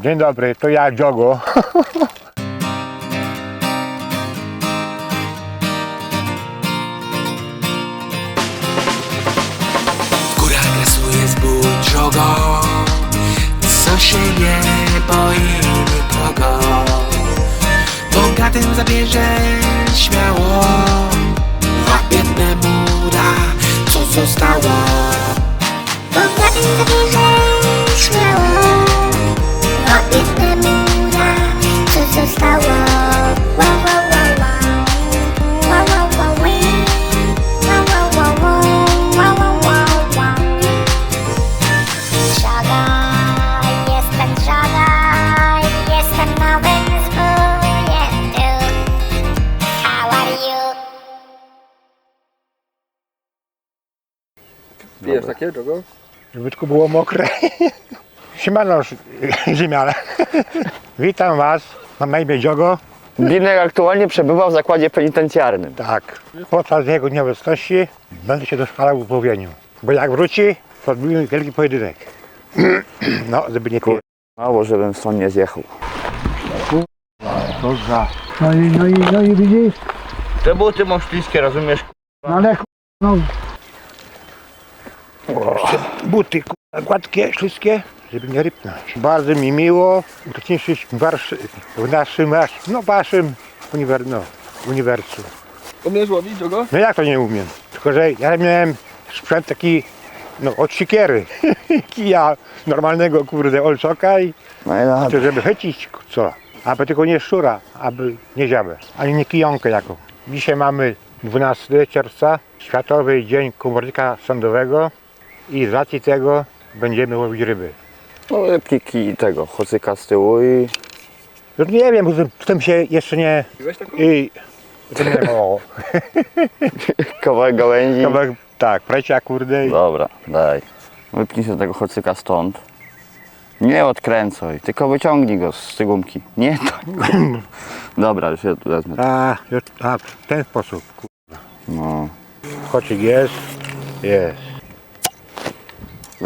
Dzień dobry, to ja Dziogo. W górach grasuje zbój drogo Co się nie boi nikogo Bogatym zabierze śmiało A biednemu da co zostało Pijesz takie, drogo? Żeby tylko było mokre. Siemano, ziemiale. Witam Was. Mam na imię Dziogo. Binek aktualnie przebywa w zakładzie penitencjarnym. Tak. Podczas jego nieobecności będę się doszkalał w łowieniu. Bo jak wróci, to odbijmy wielki pojedynek. No, żeby nie pije. Mało, żebym stąd nie zjechał. To za. No i, no i, no i widzisz? Te buty masz śliskie, rozumiesz? No ale no. Buty gładkie, wszystkie, żeby nie rypnąć. Bardzo mi miło uczestniczyć w, warszy, w naszym, no waszym uniwer, no, uniwersum. Umiesz łowić, drogo? No jak to nie umiem? Tylko, że ja miałem sprzęt taki, no od sikiery, kija normalnego kurde olcoka i No i dobra. to żeby chycić co? Aby tylko nie szczura, aby nie ziabę, ani nie kijonkę jaką. Dzisiaj mamy 12 czerwca, Światowy Dzień Komornika Sądowego i z racji tego będziemy łowić ryby. No rybki i tego, chocyka z tyłu i... No nie wiem, z tym- się jeszcze nie... Piłeś taką? I, to nie o, kawałek gałęzi. kawałek, tak, precia kurde i Dobra, daj. Wypnij sobie tego chocyka stąd. Nie odkręcaj, tylko wyciągnij go z tej gumki. Nie tak. Dobra, już ja tu wezmę. A, już, a, w ten sposób. No. Koczyk jest, jest.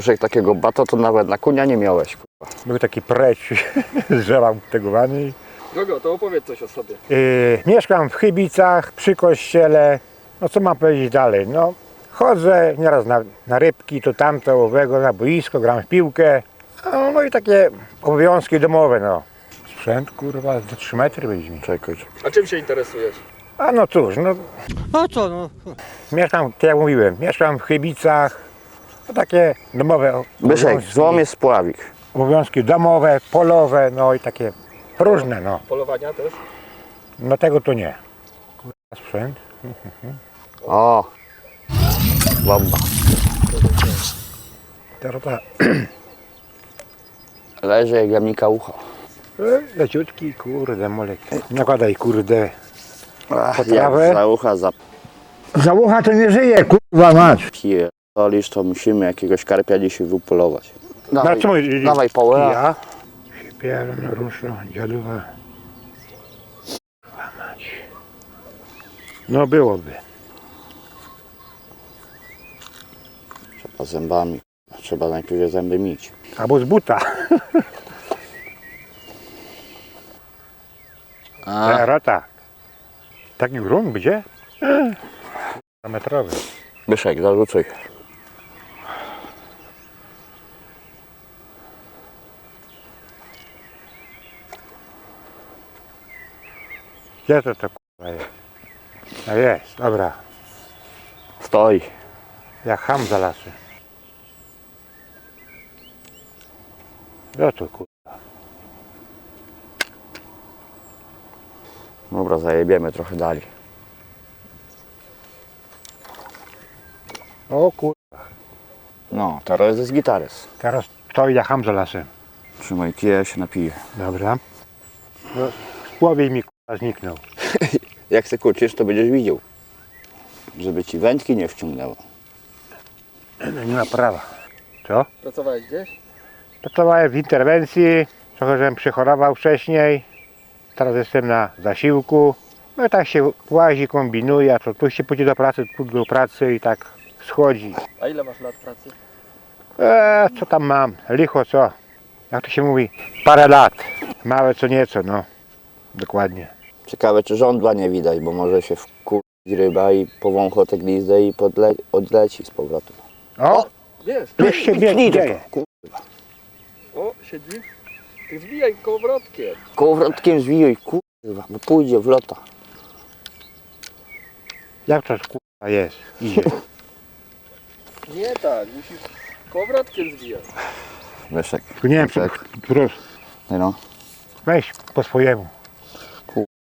Jak takiego bata to nawet na kunia nie miałeś. kurwa. Był taki preć z drzewa tegowany. Drogo, to opowiedz coś o sobie. Yy, mieszkam w Chybicach, przy kościele. No co mam powiedzieć dalej? No, chodzę nieraz na, na rybki, to tamto, owego, na boisko, gram w piłkę. No, no i takie obowiązki domowe, no. Sprzęt, kurwa, za 3 metry będzie mi. Czekaj, czekaj. A czym się interesujesz? A no cóż, no, No co no? mieszkam, tak jak mówiłem, mieszkam w Chybicach. To takie domowe Byszek, obowiązki, złom jest spławik. obowiązki domowe, polowe, no i takie różne, no. Polowania też? No tego to nie. Kurwa, sprzęt. O! Bomba. Teraz ta Leży jak jamnika ucho. E, Leciutki, kurde, molek. Nakładaj, kurde. Ach, Potrawę? jak za ucha Załucha to nie żyje, kurwa mać. Zapierdolisz, to musimy jakiegoś karpia dzisiaj wypolować. No, Dawaj, co mówisz? dawaj połę. Ja? Siepieram, ruszo, dziadowa. Kurwa mać. No byłoby. Trzeba zębami. Trzeba najpierw zęby mieć. Albo z buta. A, Teraz tak. Taki grunt będzie? E, kurwa, metrowy. Byszek, zarzucuj. Gdzie to to kurwa jest? A jest, dobra. Stoi. Jak ham za lasy. No to kurwa. Dobra, zajebiemy trochę dalej. O kurwa. No, teraz jest gitarys. Teraz stoi jak ham za lasem. Trzymaj kije, ja się napiję. Dobra. No, mi kurwa zniknął. Jak se kurczysz, to będziesz widział. Żeby ci wędki nie wciągnęło. No, nie ma prawa. Co? Pracowałeś gdzieś? Pracowałem w interwencji, trochę żem przychorował wcześniej. Teraz jestem na zasiłku. No i tak się łazi, kombinuje, a co tu się pójdzie do pracy, tu do pracy i tak schodzi. A ile masz lat pracy? Eee, co tam mam? Licho co? jak to się mówi, parę lat. Małe co nieco, no. Dokładnie. Ciekawe, czy żądła nie widać, bo może się wkurzyć ryba i powącha glizdę i podle- odleci z powrotem. O, Wiesz, już się bie- dzieje. o, siedzi. Ty zbijaj kołowrotkiem. Kołowrotkiem zwijaj, kurwa, bo pójdzie w lota. Jak to kurwa jest? Idzie. Nie tak, musisz kołowrotkiem zbijać. Leszek, Tu nie wiem, czy, Tak. no. weź po swojemu.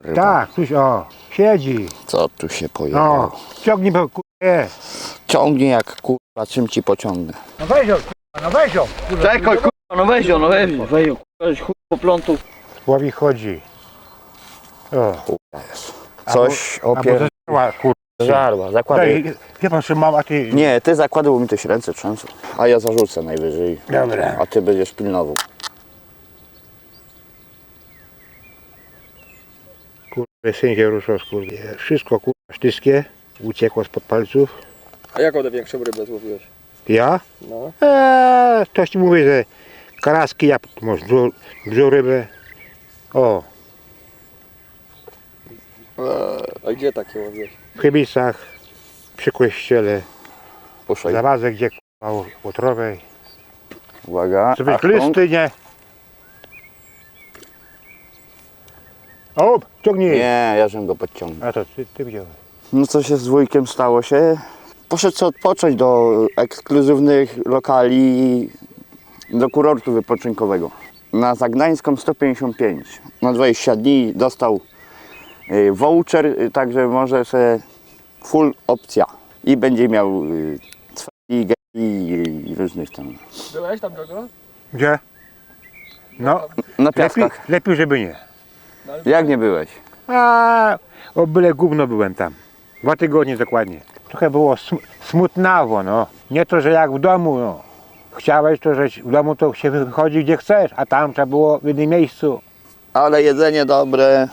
Kurwa, Tak, tuś, o, siedzi. co tu się pojechało? No, ciągnij, kurwa jest. Ciągnie jak kurwa, czym ci pociągnę. No weź ją, kurwa, no weź ją. Czekaj, kurwa, no weź ją, no weź ją, weź ją, kurwa, chuj. Słowi chodzi. O, Kurwa jest. Coś opier... zaczęła, kurwa. Żarła, zakładaj. Daj, wie pan, że mam, a ty... Nie, ty zakładaj, bo mi też ręce trzęsą. A ja zarzucę najwyżej. Dobra. A ty będziesz pilnował. Ruszał, kurwa. Wszystko, kurwa, sztyskie. Uciekło spod palców. A jaką największą rybę złowiłeś? Ja? No. Eee, ktoś ci mówi, że karaski, ja może dużą, dużą rybę. O, A gdzie takie łowiłeś? w Chybicach, przy kościele, Puszczaj. zawazę, gdzie kurwa łotrowej. Uwaga. Sobie Achtung. listy, nie? O, ciągnij. Nie, ja żem go podciągnął. A to ty, ty wziąłeś. No co się z wujkiem stało się? Poszedł sobie odpocząć do ekskluzywnych lokali, do kurortu wypoczynkowego. Na Zagnańską 155. Na 20 dni dostał y, voucher, y, także może sobie full opcja. I będzie miał y, gei i różnych tam. Byłeś tam drogo? Gdzie? No, Na lepiej, piaskach. lepiej, żeby nie. Jak nie byłeś? A, o byle gówno byłem tam. Dwa tygodnie dokładnie. Trochę było sm- smutnawo, no. Nie to, że jak w domu, no. Chciałeś to, że w domu to się wychodzi gdzie chcesz, a tam trzeba było w jednym miejscu. Ale jedzenie dobre.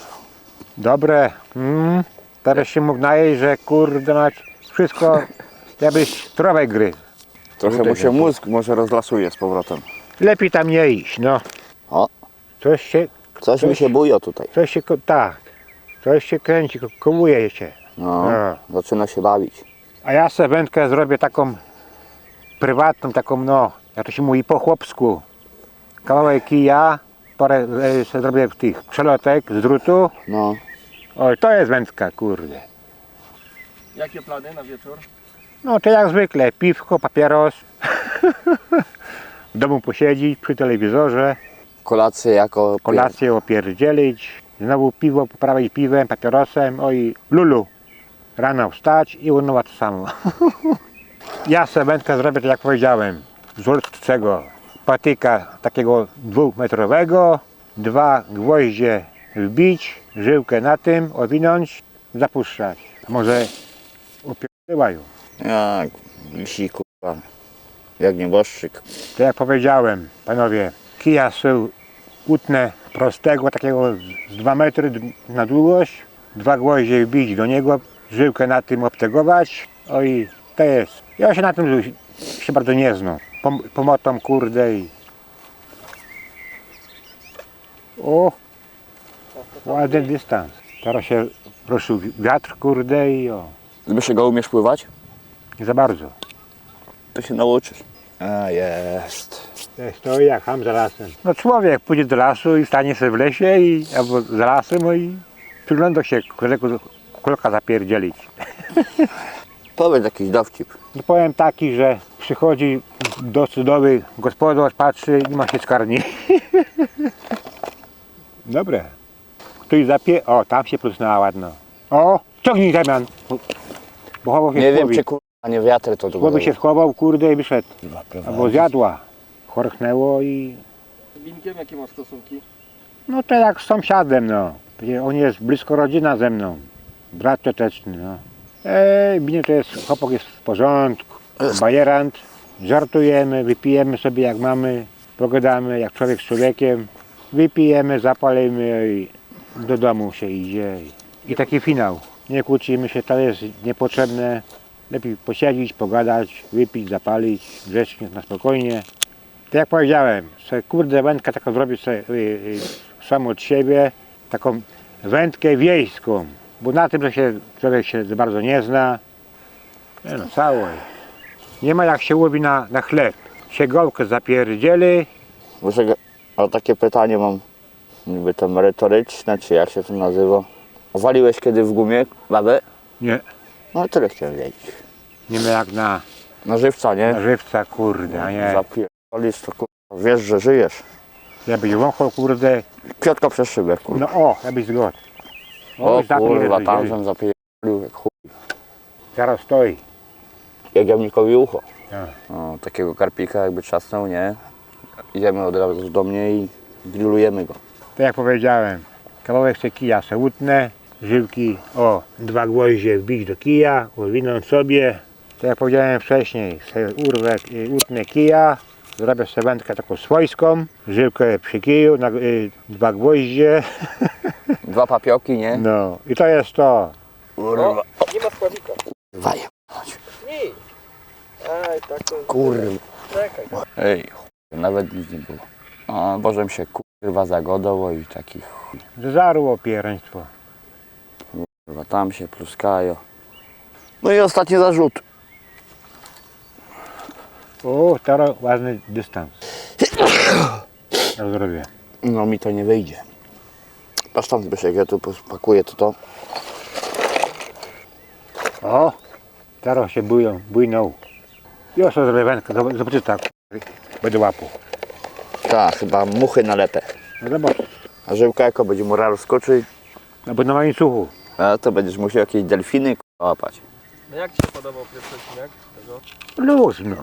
Dobre. Mm. Teraz się mógł najeść, że kurde mać, wszystko jakbyś trawę gry. Trochę mu się mózg może rozlasuje z powrotem. Lepiej tam nie iść, no. O. Coś się, Coś mi się bujo tutaj. coś się, tak. Coś się kręci, ko- kołuje się. No, No. zaczyna się bawić. A ja sobie wędkę zrobię taką prywatną, taką no, jak to się mówi po chłopsku. Kawałek kija, parę e, sobie zrobię tych przelotek z drutu. No. Oj, to jest wędka, kurde. Jakie plany na wieczór? No to jak zwykle, piwko, papieros. w domu posiedzieć przy telewizorze, Kolację jako kolację opierdzielić, znowu piwo poprawić piwem, papierosem, oj, lulu. Rano wstać i unowa to samo. ja sobie wędkę zrobię, tak jak powiedziałem, z urczego patyka takiego dwumetrowego, dwa gwoździe wbić, żyłkę na tym, owinąć, zapuszczać. A może upierdzyłają. Jak wisi kurwa. Jak nieboszczyk. To jak powiedziałem, panowie, kija są utnę prostego, takiego z 2 metry na długość, dwa gwoździe wbić do niego, żyłkę na tym obtegować, oj, to jest. Ja się na tym się bardzo nie znam. Pom pomotą kurde i... O, ładny dystans. Teraz się ruszył wiatr kurde i o, Zbyszek, go umiesz pływać? nie za bardzo. To się nauczysz. A jest. Stoi jak ham za lasem. No człowiek pójdzie do lasu i stanie sobie w lesie i, albo za lasem no i przygląda się kolegu, kolka zapierdzielić. Powiedz jakiś dowcip. No powiem taki, że przychodzi do cudowy gospodarz, patrzy i ma się skarni. Dobre. Ktoś zapie... O, tam się plusnęła ładno. O, ciągnij Damian. Bo- chował się Nie wiem czy kurwa nie wiatry to długo. Słowy się schował, kurde i wyszedł. Kurwa, Albo zjadła. Chorchnęło i Z Winkiem jakie masz stosunki? No to jak z sąsiadem, no. On jest blisko rodzina ze mną. Brat cioteczny, no. Ej, mnie to jest, chłopak jest w porządku. Bajerant. Żartujemy, wypijemy sobie jak mamy, pogadamy jak człowiek z człowiekiem. Wypijemy, zapalimy i do domu się idzie. I taki finał. Nie kłócimy się, to jest niepotrzebne. Lepiej posiedzieć, pogadać, wypić, zapalić, grzecznie, na spokojnie. Tak jak powiedziałem, sobie kurde wędkę taką zrobić sobie y, y, sam od siebie, taką wędkę wiejską, bo na tym to się człowiek się za bardzo nie zna. Nie no, całej. Nie ma jak się łowi na, na chleb. Się gołkę zapierdzieli, Boże, a takie pytanie mam, niby to merytoryczne, czy jak się to nazywa? Waliłeś kiedy w gumie babę? nie, No tyle chciałem wiedzieć. nie ma jak na, Na żywca, nie? na żywca kurde, a nie. To kurwa, wiesz, że żyjesz. Ja byś wąchał kurde, Piotka przez szybę, kurwa. no o, ja byś zgodł. O byś kurwa, tam żem zapierdolił jak chuj. Teraz stoi. Jak jamnikowi ucho. O, takiego karpika jakby trzasnął, nie? Idziemy od razu do mnie i grillujemy go. Tak jak powiedziałem, kawałek se kija se utnę, żyłki, o, dwa gwoździe wbić do kija, uwinąć sobie. Tak jak powiedziałem wcześniej, se urwę, utnę kija, zrobię sobie wędkę taką swojską, żyłkę przy kiju, na, y, dwa gwoździe, Dwa papioki, nie? no i to jest to. Kurwa. Nie ma składnika. Kurwa, je- Nie. Ej, tak to... kurwa. Czekaj. Ej, nawet nic nie było. A Bożem się kurwa zagodowo i takich Zarło piereństwo. kurwa tam się pluskają. No i ostatni zarzut. O, teraz ładny dystans. Ja zrobię. No mi to nie wyjdzie. Patrz tam Zbyszek, ja tu pakuję to to. O, teraz się bują, bujną. Ja sobie zrobię wędkę, zob- zobaczysz tak, będę łapał. Tak, chyba muchy na lepę. No zobacz, A żyłka jako będzie mu rar skoczyć, albo na łańcuchu. a to będziesz musiał jakieś delfiny łapać. No jak Ci się podobał pierwszy odcinek tego? Luz, no.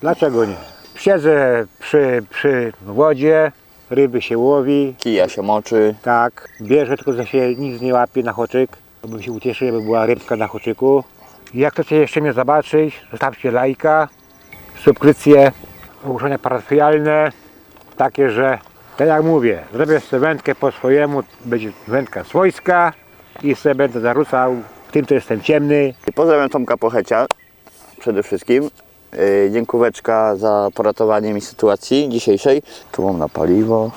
Dlaczego nie? Siedzę przy, przy wodzie, ryby się łowi, Kija się moczy. tak. Bierze, tylko że się nic nie łapie na hoczyk. To bym się ucieszył, jakby była rybka na hoczyku. Jak chcecie jeszcze mnie zobaczyć, zostawcie lajka, subskrypcje, ogłoszenia parafialne, takie, że tak jak mówię, zrobię sobie wędkę po swojemu, będzie wędka swojska i sobie będę zarzucał tym, to jestem ciemny. Pozdrawiam Tomka Pochecia przede wszystkim. Yy, dziękóweczka za poratowanie mi sytuacji dzisiejszej. Tu mam na paliwo,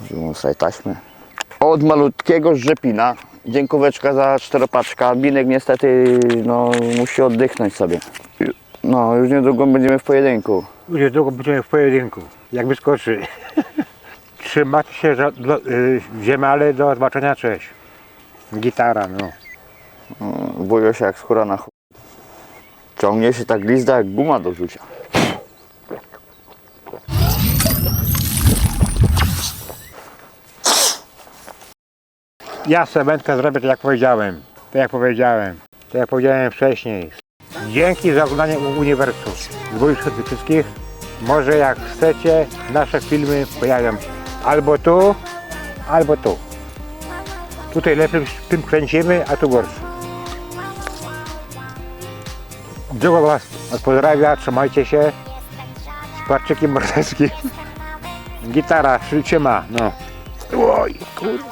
wziąłem sobie taśmę. Od malutkiego rzepina. Dziękóweczka za czteropaczka. Binek niestety no, musi oddychnąć sobie. No, już niedługo będziemy w pojedynku. Już niedługo będziemy w pojedynku, jak wyskoczy. Trzymajcie się za, do, y, ziemale, do zobaczenia, cześć. Gitara, no. Boję się jak skóra na chuj. Ciągnie się ta glizda jak guma do rzucia. Ja sobie wędkę zrobię tak jak powiedziałem. Tak jak powiedziałem. Tak jak powiedziałem wcześniej. Dzięki za oglądanie Uniwersum. Z moich wszystkich. Może jak chcecie, nasze filmy pojawią albo tu, albo tu. Tutaj lepiej tym kręcimy, a tu gorszy. Długo Was pozdrawia, trzymajcie się. Z parczykiem mordeckim. Gitara trzyma, no. Oj, kurwa.